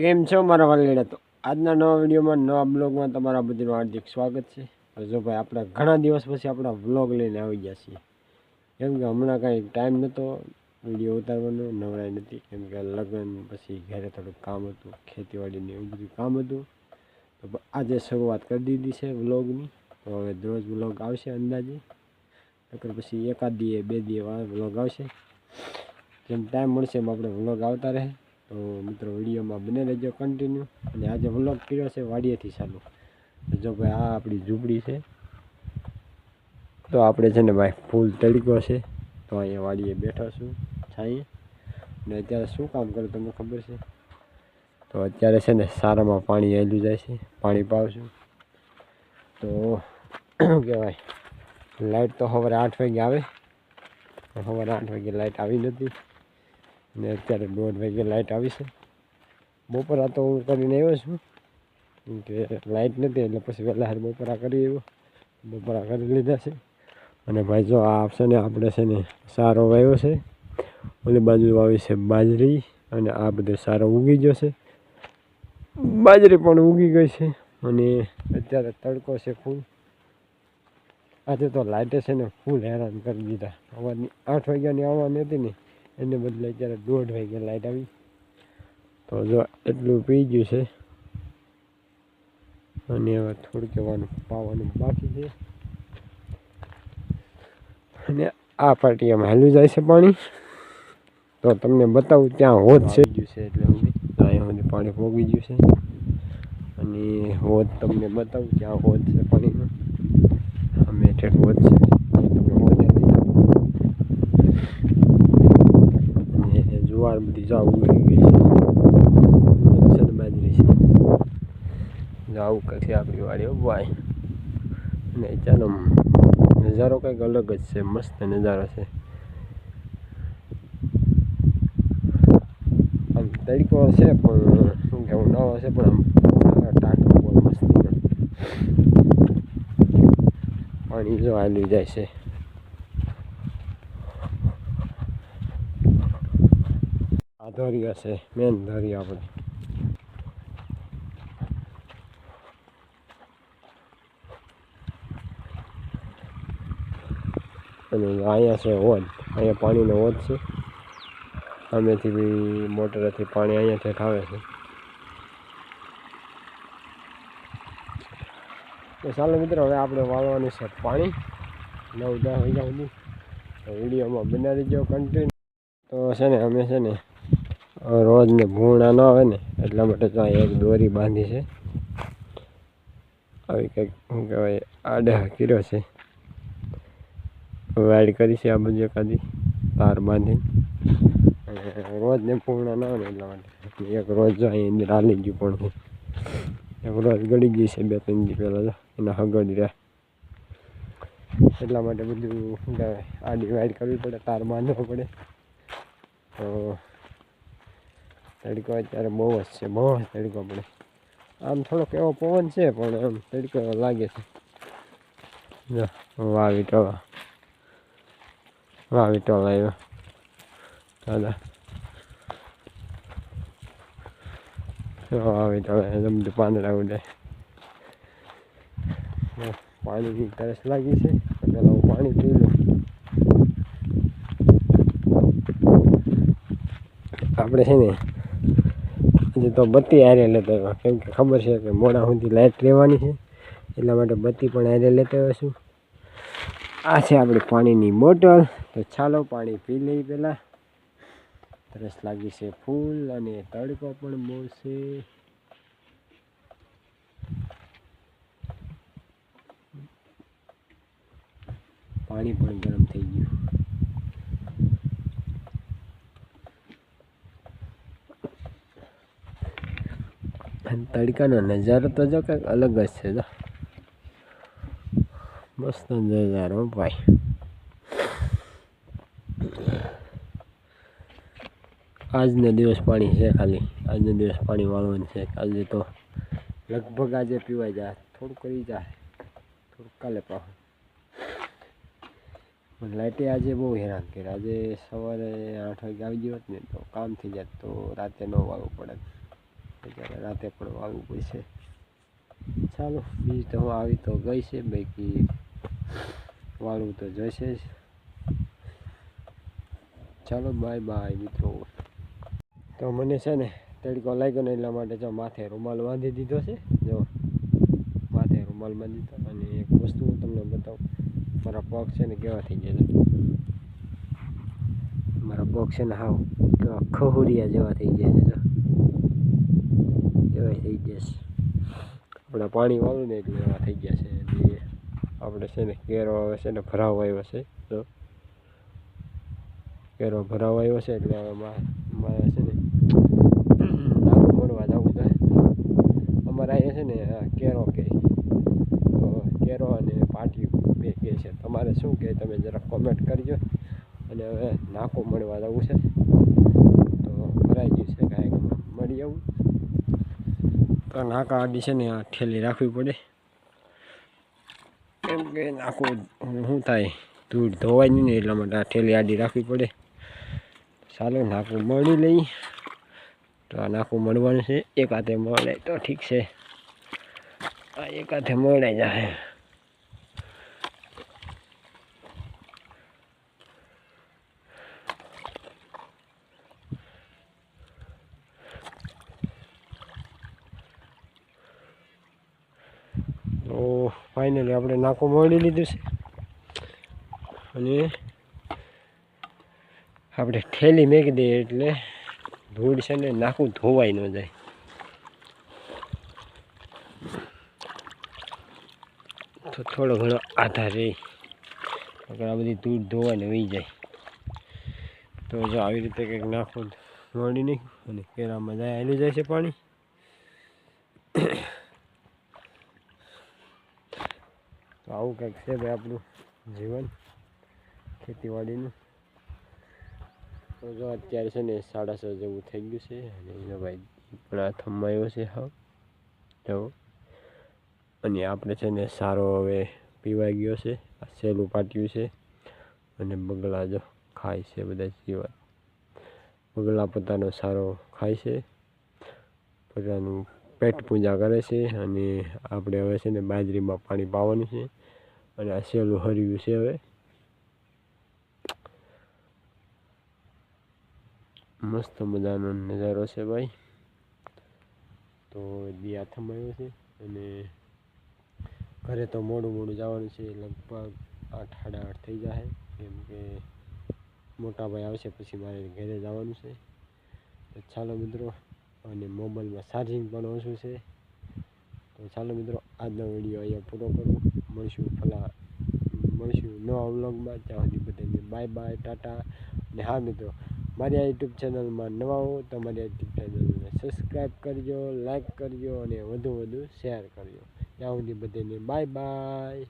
કેમ છો? મારા વાલીડા તો આજના નવા વિડીયોમાં, નવા બ્લોગમાં તમારા બધાનું હાર્દિક સ્વાગત છે. જો ભાઈ આપણે ઘણા દિવસ પછી આપણા વ્લોગ લઈને આવી ગયા છીએ. કેમ કે હમણાં કાંઈ ટાઈમ નહોતો, વીડિયો ઉતારવાનો, નવરાઈ નથી. કેમ કે લગ્ન પછી ઘરે થોડુંક કામ હતું ખેતીવાડીને એવું બધું કામ હતું. તો આજે શરૂઆત કરી દીધી છે વ્લોગની તો હવે દરરોજ વ્લોગ આવશે અંદાજે. નકર પછી એકાદ દીએ, બે દીએ વ્લોગ આવશે. જેમ ટાઈમ મળશે એમ આપણે વ્લોગ આવતા રહે. તો મિત્રો, વિડીયોમાં બને રહેજો કન્ટિન્યુ અને આજે વ્લોગ કર્યો છે વાડીએથી ચાલુ. જો ભાઈ, આ આપણી ઝૂંપડી છે. તો આપણે છે ને ભાઈ, ફૂલ તડકો છે. તો અહીંયા વાડીએ બેઠો છું, છાંયે. અને અત્યારે શું કામ કરું તમને ખબર છે? તો અત્યારે છે ને સારામાં પાણી હેલું જાય છે. પાણી પાવશું. તો શું કહેવાય? લાઇટ તો સવારે આઠ વાગે આવે. સવારે આઠ વાગે લાઇટ આવી નથી. ને અત્યારે દોઢ વાગે લાઇટ આવી છે. બપોરા તો હું કરીને આવ્યો છું. કે લાઇટ નથી એટલે પછી વહેલા હાર બપોરા કરી આવ્યો. બપોરા કરી લીધા છે. અને ભાઈ જો આ છે ને, આપણે છે ને સારો વાવ્યો છે. ઓલી બાજુ વાવી છે બાજરી અને આ બધો સારો ઉગી ગયો છે. બાજરી પણ ઉગી ગઈ છે અને અત્યારે તડકો છે ફૂલ. આજે તો લાઇટે છે ને ફૂલ હેરાન કરી દીધા. સવારની આઠ વાગ્યાની આવવાની હતી ને. એને બદલે અત્યારે દોઢ વાગે લાઇટ આવી. તો જો એટલું પી ગયું છે. અને હવે થોડું કહેવાનું પાવાનું બાકી છે. અને આ પાર્ટી એમાં હાલ્યું જાય છે પાણી. તો તમને બતાવું ત્યાં હોદ છે. ગયું છે એટલે અહીંયા સુધી પાણી પોગી ગયું છે. અને હોદ તમને બતાવું ત્યાં હોદ છે પાણીનું અમે ઠેઠ હોદ છે તમને હોદે લઈ જાઉં. જુવાર બધી જાવ ઉગી ગઈ છે. છે ને બાજરી છે જાવ કઈ આપણી વાડી, હો ભાઈ. અને ચાલો, નજારો કંઈક અલગ જ છે, મસ્ત નજારો છે. આમ તડકો છે, પણ શું કહેવું નવો છે પણ આમ મસ્તીનો પાણી જો હાલ્યું જાય છે. દરિયા છે મેન દરિયા આપણે અને અહીંયા છે ઓદ અહીંયા પાણીનો ઓદ છે. સામેથી બી મોટરેથી પાણી અહીંયાથી આવે છે. તો ચાલો મિત્રો, હવે આપણે વાળવાનું છે પાણી. નવ દસ વાગ્યા સુધી. વિડીયોમાં બનાવી દેજો કન્ટિન્યુ તો છે ને, અમે છે ને રોજ ને ભૂણા ન આવે ને, એટલા માટે તો એક દોરી બાંધી છે. આવી કંઈક, શું કહેવાય, આડે કર્યો છે. વાઈડ કરી છે આ બાજુ એકાદી, તાર બાંધીને. અને રોજ ને પૂર્ણ ના આવે એટલા માટે. એક રોજ જો અહીં અંદર હાલી ગયું પણ એક રોજ ગળી ગઈ છે બે ત્રણ દી પહેલાં જો, એના હગડી રહ્યા. એટલા માટે બધું, શું કહેવાય, આડી વાડ કરવી પડે, તાર બાંધવો પડે. તો તડકો અત્યારે બહુ જ છે, બહુ જ તડકો પડે. આમ થોડોક એવો પવન છે, પણ આમ તડકો લાગે છે. જો વાવી ટવા વાવી ટોલ આવ્યો. દાદા વાવી ટોલ આવ્યો બધું પાંદડા ઉડે. પાણીની તરસ લાગી છે પેલા હું પાણી પી લઉં. આપણે છે ને હજી તો બત્તી હારે લેતા આવ્યા. કેમ કે ખબર છે કે મોડા સુધી લાઇટ રહેવાની છે, એટલા માટે બત્તી પણ હારે લેતો આવ્યા છું. આ છે આપણી પાણીની બોટલ. તો ચાલો પાણી પી લઈ પહેલાં. તરસ લાગી છે ફૂલ અને તડકો પણ બહુ છે. પાણી પણ ગરમ થઈ ગયું અને તડકાનો નજારો તો જો કંઈક અલગ જ છે, જો. મસ્ત નજારો ભાઈ. આજનો દિવસ પાણી છે ખાલી. આજનો દિવસ પાણી વાળવાનું છે. આજે તો લગભગ આજે પીવાય જાય. થોડુંક કરી જાય. થોડુંક કાલે પાછું પણ લાઇટે આજે બહુ હેરાન કર્યા. આજે સવારે આઠ વાગે આવી ગયો ને તો કામ થઈ જાય તો રાતે ન વાળવું પડે. અત્યારે રાતે પણ વાવવું પડશે ચાલો, બીજ તો આવી તો ગઈ છે, બાકી વાળવું તો જશે જ. ચાલો, બાય બાય મિત્રો. તો મને છે ને તડકો લાગ્યો ને એટલા માટે જો માથે રૂમાલ બાંધી દીધો છે. જો, માથે રૂમાલ બાંધી દીધો અને એક વસ્તુ હું તમને બતાવું. મારા પગ છે ને કેવા થઈ ગયા મારા પગ છે ને હાવ કેવા ખહુરિયા જેવા થઈ ગયા છે એવા થઈ ગયા છે. આપણે પાણી વાળું ને એટલે એવા થઈ ગયા છે. એટલે આપણે છે ને કેરો આવે છે ને ભરાવો આવ્યો છે. તો કેરો ભરાવો આવ્યો છે એટલે હવે મારે છે ને નાખું, મળવા જવું છે. અમારે અહીંયા છે ને કેરો કે કેરો અને પાટિયું બે કહે છે. તમારે શું કહે તમે જરા કોમેન્ટ કરજો. અને હવે નાકો મળવા જવું છે. તો ભરાઈ ગયું છે કાંઈક મળી આવું. તો નાકા આડી છે ને આ ઠેલી રાખવી પડે. કેમ કે નાખું શું થાય? ધૂળ ધોવાય નહીં ને એટલા માટે આ ઠેલી આડી રાખવી પડે. ચાલો, નાખું મળી લઈ. તો આ નાખું મળવાનું છે. એક હાથે મળે તો ઠીક છે. આ એક હાથે મળાઈ જાય તો ફાઇનલી આપણે નાખું મોડી લીધું છે. અને આપણે ઠેલી મેકી દઈએ એટલે ધૂળ છે ને નાખું ધોવાઈ ન જાય. તો થોડો ઘણો આધાર રહે. નકર આ બધી ધૂળ ધોવાઈને વહી જાય. તો જો આવી રીતે કંઈક નાખું મળી નહીં, અને કેરામાં જાય આવી જાય છે પાણી. તો આવું કંઈક છે ભાઈ આપણું જીવન, ખેતીવાડીનું. તો જો અત્યારે છે ને સાડા છ જેવું થઈ ગયું છે અને એનો ભાઈ પણ થમાયો છે, હા. જો. અને આપણે છે ને સારો હવે પીવાઈ ગયો છે, આ સહેલું પાટ્યું છે. અને બગલા જો ખાય છે બધા જીવન. બગલા પોતાનો સારો ખાય છે. પોતાનું પેટ પૂજા કરે છે અને આપણે હવે છે ને બાજરીમાં પાણી પાવાનું છે. અને આ સહેલું હર્યું છે હવે. મસ્ત મજાનો નજારો છે ભાઈ. તો દિયા થમાયો છે અને ઘરે તો મોડું મોડું જવાનું છે, લગભગ આઠ સાડા આઠ થઈ જશે કેમ કે મોટા ભાઈ આવશે પછી મારે ઘરે જવાનું છે. તો ચાલો મિત્રો, અને મોબાઈલમાં ચાર્જિંગ પણ ઓછું છે. તો ચાલો મિત્રો, આજનો વીડિયો અહીંયા પૂરો કરું. મળીશું ભલા મળીશું. નવા વ્લોગમાં ત્યાં સુધી બધાને બાય બાય ટાટા. અને હા મિત્રો, મારી આ યુટ્યુબ ચેનલમાં નવા હો તો મારી યુટ્યુબ ચેનલને સબસ્ક્રાઈબ કરજો લાઈક કરજો અને વધુ વધુ શેર કરજો. ત્યાં સુધી બધાને બાય બાય